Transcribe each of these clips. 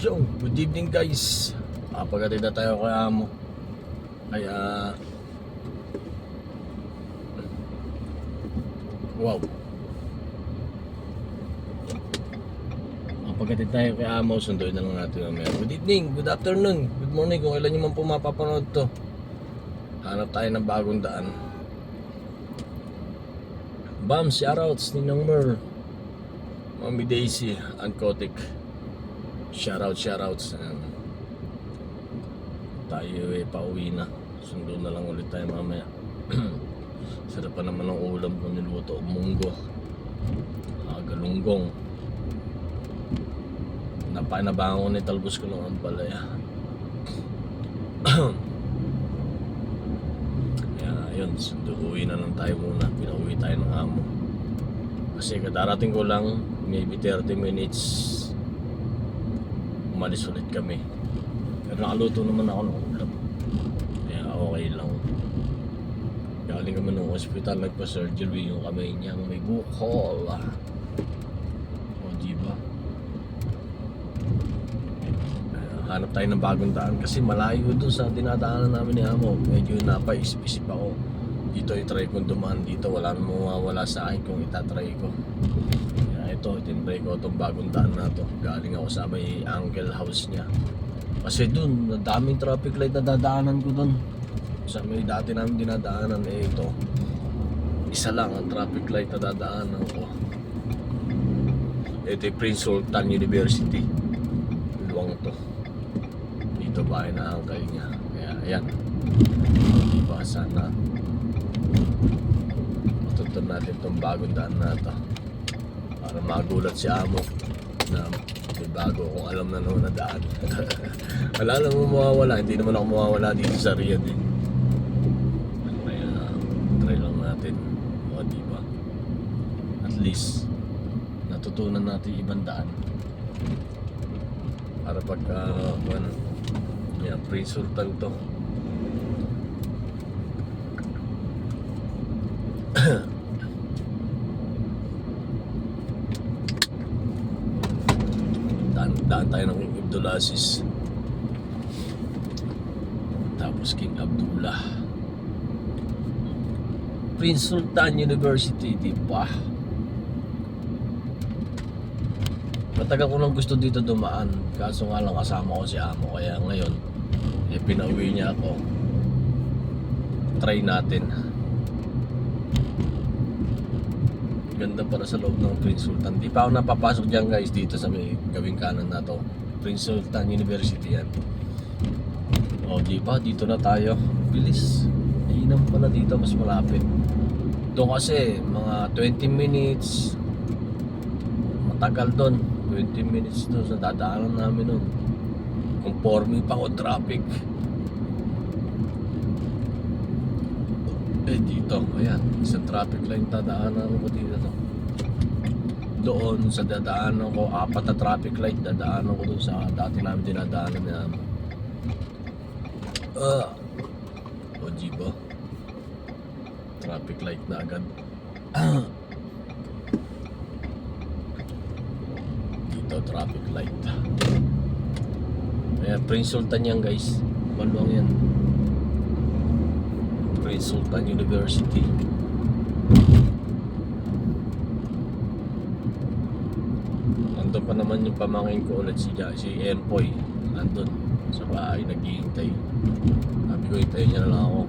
Yo, good evening guys. Ah, pagdating na tayo kay Amo. Kaya Wow. Ah, pagdating tayo kay Amo, sunduin na lang natin mamaya. Good evening, good afternoon, good morning kung kailan nyo man po mapapanood to. Hanap tayo ng bagong daan. Bam, shoutouts ni Nang Mer. Mami Daisy, Ankotic. Shoutout, shoutouts. Ayan. Tayo eh, pauwi na. Sundo na lang ulit tayo mamaya. Sarap pa naman ng ulam kung niluto. Munggo. Ah, galunggong. Napanabango ni talbos ko ng ampalaya. Kaya yun, sundo uwi na lang tayo muna. Pinauwi tayo ng amo. Kasi kadarating ko lang, maybe 30 minutes umalis ulit kami. Pero nakaluto naman ako ng ulam. Kaya okay lang. Galing kami ng hospital, nagpa-surgery yung kamay niyang may bukol. O, di ba? Ah, Hanap tayo ng bagong daan kasi malayo doon sa dinadaanan namin ni Amo. Medyo napaisip-isip ako. Dito i-try kong dumaan dito. Wala namang mawawala sa akin kung itatry ko. Ito, tinry ko itong bagong daan na to. Galing ako sa may uncle house niya. Kasi dun, daming traffic light na dadaanan ko dun. Sa may dati namin dinadaanan eh ito. Isa lang ang traffic light na dadaanan ko. Ito yung Prince Sultan University. Luwang to. Dito bahay na uncle niya. Kaya ayan. Diba sana matutunan natin itong bagong daan na to. Para magulat si Amo na may bago kung alam na naman na daan. Wala namang mawawala. Hindi naman ako mawawala dito sa Riyadh eh. Kaya try lang natin. O di ba? At least natutunan natin ibang daan. Para pagka uh, yan, Prince Sultan to. daan, daan tayo ng King Abdulaziz tapos King Abdullah. Prince Sultan University di ba? Matagal ko nang gusto dito dumaan. Kaso nga lang kasama ko si Amo. Kaya ngayon eh pinauwi niya ako. Try natin. Ganda para sa loob ng Prince Sultan. Di pa ako napapasok dyan guys dito sa may gawing kanan na to. Prince Sultan University yan. O di ba dito na tayo. Bilis. Iinam pa na dito mas malapit. Doon kasi mga 20 minutes matagal doon. 20 minutes doon sa dadaanan namin doon. Conforming pa ako traffic. Eh dito, ayan, isang traffic light dadaanan ko dito to. Doon sa dadaanan ko, apat na traffic light dadaanan ko doon sa dati namin dinadaanan na Ah, o ba? Traffic light na agad. dito traffic light. Ayan, Prince Sultan yan guys. Balwang yan. Prince Sultan University. Nandun pa naman yung pamangkin ko ulit si, si Empoy. Nandun sa bahay naghihintay. Sabi ko hintayin niya na lang ako.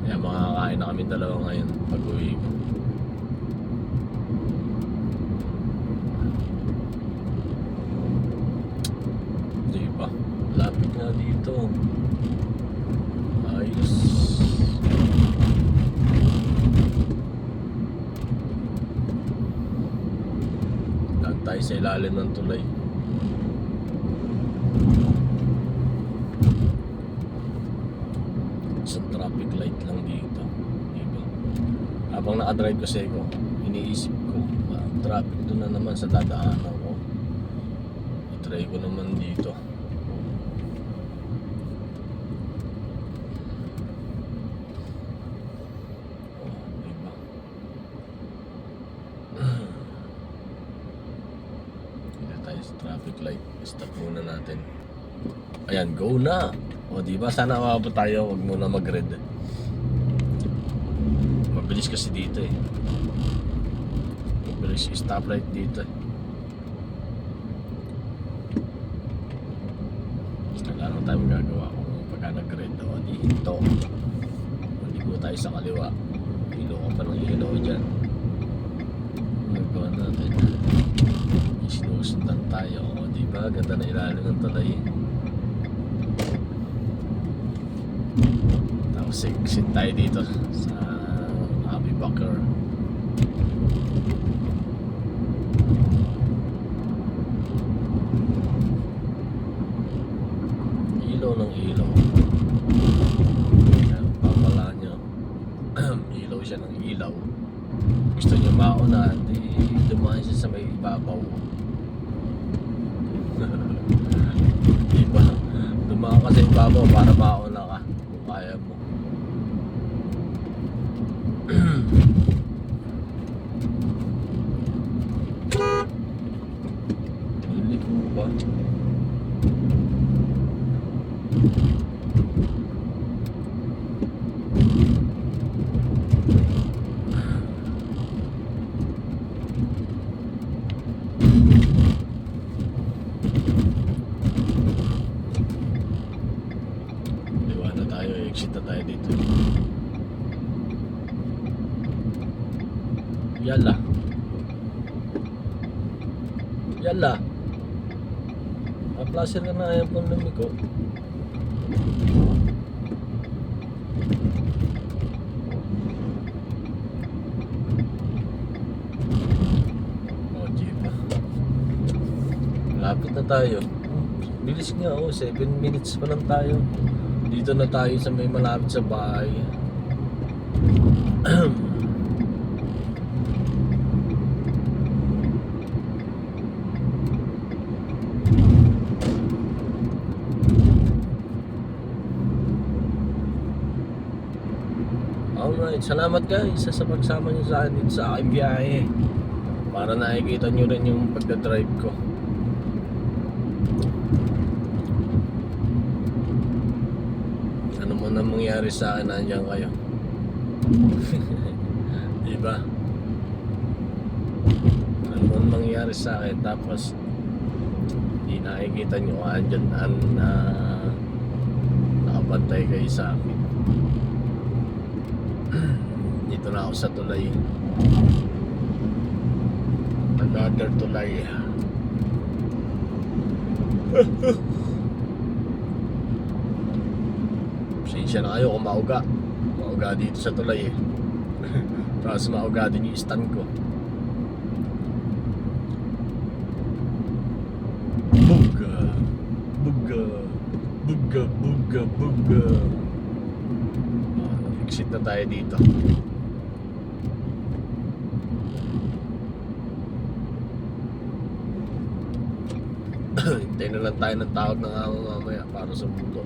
Kaya makakain na kami dalawa ngayon pag uwi ko. Di ba? Lapit na dito. Ayos. Daan tayo sa ilalim ng tulay. Isang traffic light lang dito. Di ba? Habang nakadrive kasi ko, iniisip ko, ah, traffic doon na naman sa dadaanan ko. I-try ko naman dito. Oh, di ba? Sa traffic light. Stop muna natin. Ayan, go na! O, di ba? Sana mababa tayo. Huwag muna mag-red. Mabilis kasi dito eh. Mabilis yung stoplight dito eh. Wala naman tayo magagawa pagka nag-red o. Hindi ko tayo sa kaliwa. Ilaw ka pa ng ilaw dyan. Magawa natin. Sinusundan tayo. O di ba? Ganda na ilalim ng tulay. Tapos exit tayo dito sa Abbey Bakar. Ilaw ng ilaw. Ayan, papala nyo. ilaw siya ng ilaw. Gusto nyo mauna, di dumaan siya sa may ibabaw. diba? Dumaan ka sa ibabaw para mauna ka. Kung kaya mo. Hindi ko ba? Liwa na tayo, exit na tayo dito. Yala. Yala. A-placer ka na ayaw pang lumiko. Oh. Lapit na tayo. Bilis nga oh, 7 minutes pa lang tayo. Dito na tayo sa may malapit sa bahay. Alright, salamat guys sa pagsama niyo sa akin sa aking biyahe. Para nakikita niyo rin yung pagdadrive ko. Ano mo na mangyari sa akin, nandiyan kayo. diba? Ano mo mangyari sa akin, tapos hindi nakikita nyo, andyan an, na nakabantay kayo sa akin. Dito na ako sa tulay. Another tulay. Pasensya na kayo kung mauga. Mauga dito sa tulay eh. Tapos mauga din yung stand ko. Buga. Buga. Buga, buga, buga. Ah, Exit na tayo dito. Hintayin na lang tayo ng tawag ng amo mamaya para sa mundo.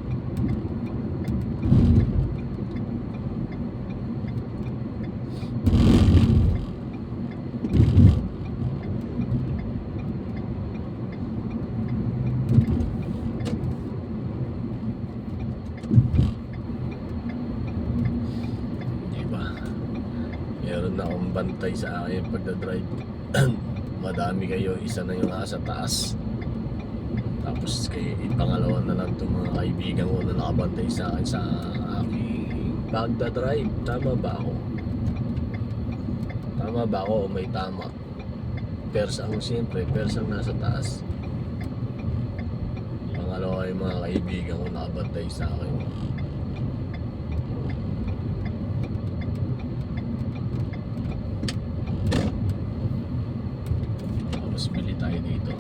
Diba? Meron na akong bantay sa akin pagdadrive. Madami kayo, isa na yung nasa taas. Tapos kay pangalawa na lang itong mga kaibigan ko na nakabantay sa akin sa aking pagdadrive. Tama ba ako? Tama ba ako o may tama? Pers ang siyempre, pers ang nasa taas. Pangalawa yung mga kaibigan ko nakabantay sa akin. Tapos bili tayo dito.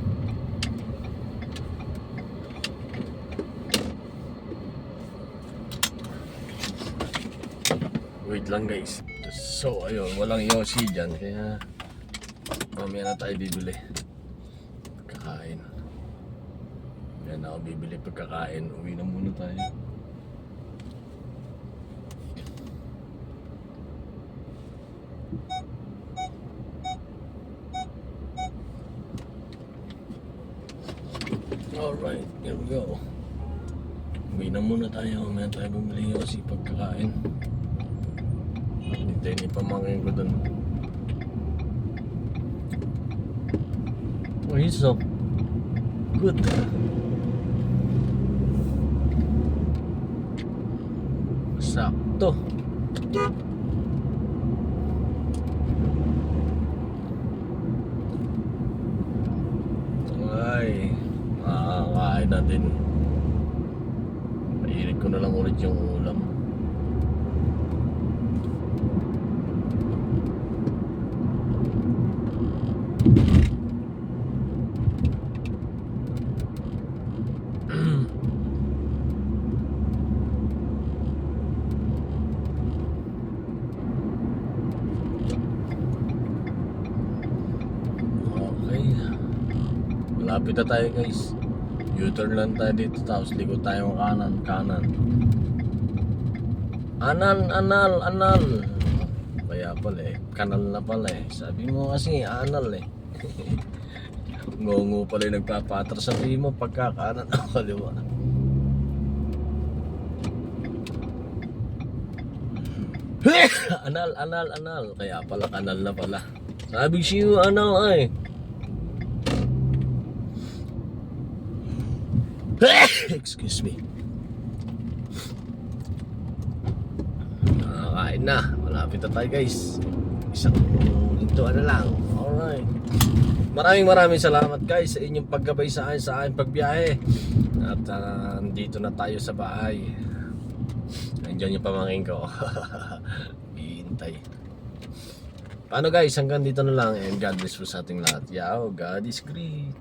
Wait lang guys. So ayun, walang Yoshi dyan kaya mamaya na tayo bibili. Pagkakain. Yan ako bibili pagkakain. Uwi na muna tayo. Alright, here we go. Uwi na muna tayo. Mamaya tayo bumili kasi pagkakain. Hindi ni pamangkin ko dun. Oh, he's so good. Sakto. Ay, makakakain natin. Painit ko na lang ulit yung ulam. Okay. Malapit na tayo guys. U-turn lang tayo dito tapos likod tayo kanan, kanan. Anan, anal, anal. Kaya pala eh. Kanal na pala eh. Sabi mo kasi anal eh. Ngongo pala yung nagpapatras. Sabi mo pagka kanan ako kaliwa. anal, anal, anal. Kaya pala kanal na pala. Sabi siya anal ay. Excuse me. Nakakain na. Malapit na tayo guys. Isang ito na lang. Alright. Maraming maraming salamat guys sa inyong paggabay sa akin sa aking pagbiyahe. At ah, nandito na tayo sa bahay. Nandiyan yung pamangkin ko. Hihintay. Paano guys, hanggang dito na lang and God bless po sa ating lahat. Yao, God is great.